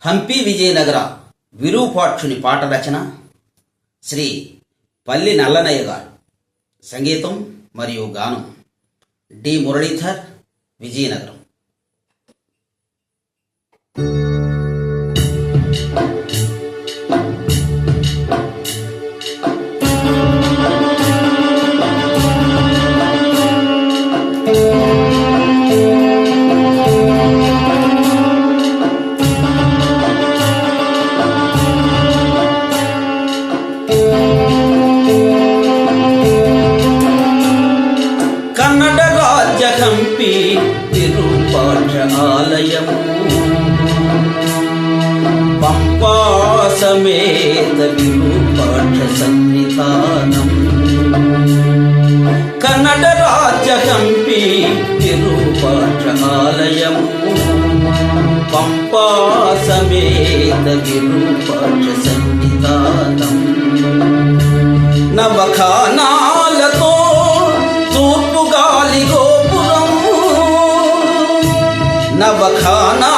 హంపి విజయనగర విరూపాక్షుని పాట రచన శ్రీ పల్లి నల్లనయ్య గారు. సంగీతం మరియు గానం డి మురళీధర్ విజయనగరం. కన్నడ రాజ్య హంపి విరూపాక్ష ఆలయము పంపా సమేత విరూపాక్ష సన్నిధానం కన్నడ రాజ్య హంపి విరూపాక్ష ఆలయము పంపా సమేత విరూపాక్ష సన్నిధానం నవఖానాలతో পাখানা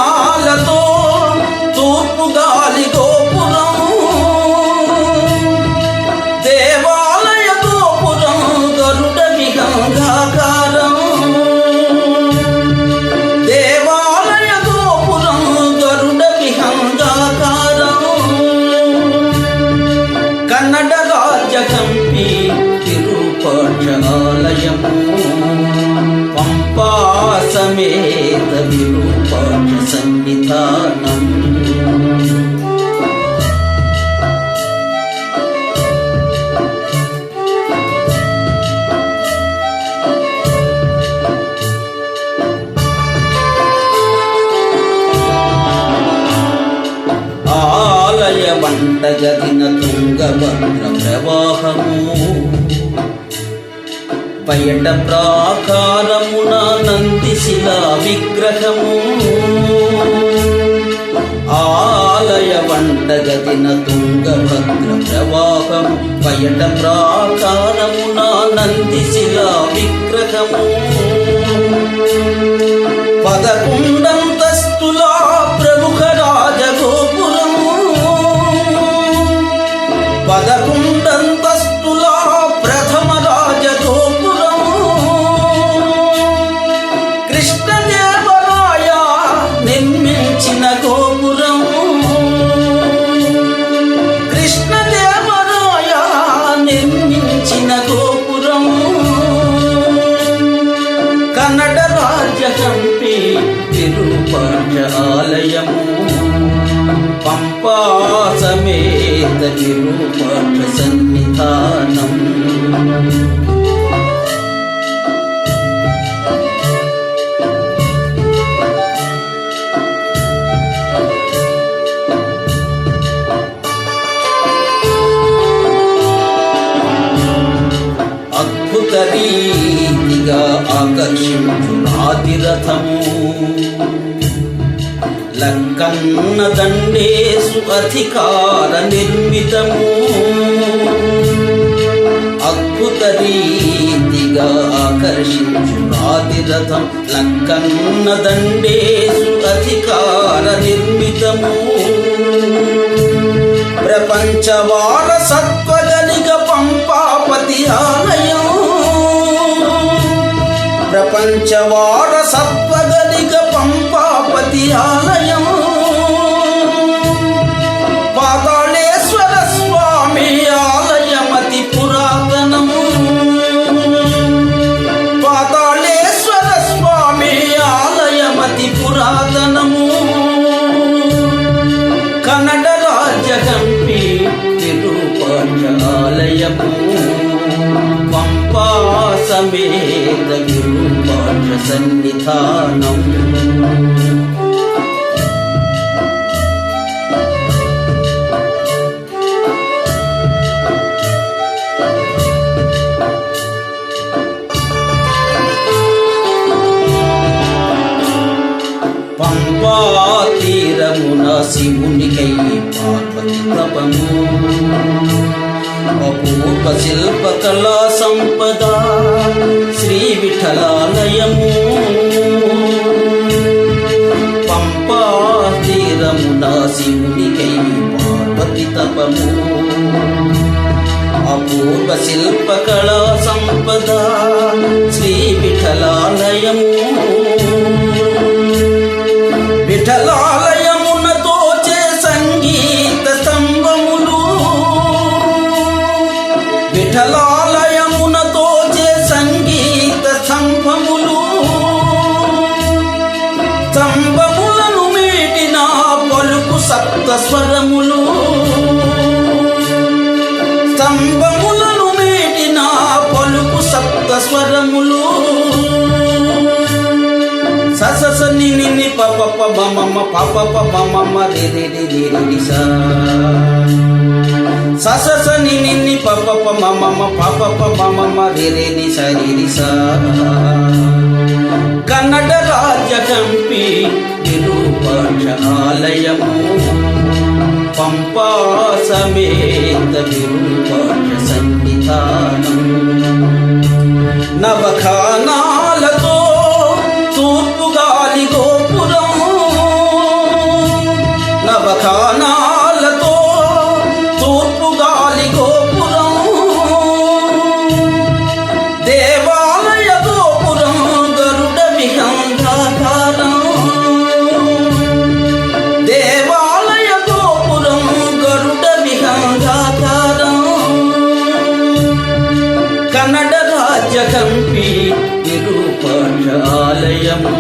వంటగదిన తుంగభద్ర ప్రవాహము బయట ప్రాకారమున నందిశిల విగ్రహము. ఆలయ వంటగదిన తుంగభద్ర ప్రవాహము బయట ప్రాకారమున నందిశిల విగ్రహము. పదకొండంతస్తుల తిరుపక్ష ఆలయము. పంపా సమేత విరూపాక్ష సన్నిధానం. అద్భుత రీతిగా ఆకర్షించు నాదిరథము లంకన్న దండేసు అధికార నిర్మితము. అద్భుత రీతిగా ఆకర్షించు నాదిరథం లంకన్న దండేసు అధికార నిర్మితము. ప్రపంచ వారసత్వ ప్రపంచ వారసత్వగలిగ పంపాపతి ఆలయం. పాతాళేశ్వర స్వామి ఆలయమతి పురాతనము పాతాళేశ్వర స్వామి ఆలయమతి పురాతనము కన్నడ రాజ్య హంపి తిరుపక్ష ఆలయము. పంపా సమేత గురు సన్నిధానం పంపా తీరమున శివునికై పార్వతి తపము అపూర్వ శిల్పకళా సంపద శ్రీ విఠలాలయము. పంపా తీరమున శివునికై పార్వతి తపము. అపూర్వ శిల్పకళా సంపద శ్రీ విఠలాలయము. విఠలా స్తంభములను మీటిన పలుకు సప్త స్వరములు స్తంభములను మీటిన పలుకు సప్త స్వరములు సస ని ని ని ప ప ప మ మ మ ప ప ప మ మ మ రి రి రి రి రి రి స. స స స ని ని ని ప ప ప మ మ మ ప ప ప మ మ మ రి రి ని స రి రి స. కన్నడ రాజ్య కంపి విరూపాక్ష ఆలయము పంపా సమేత విరూపాక్ష సన్నిధా కన్నడ రాజ్య కంపి విరూపాక్ష ఆలయము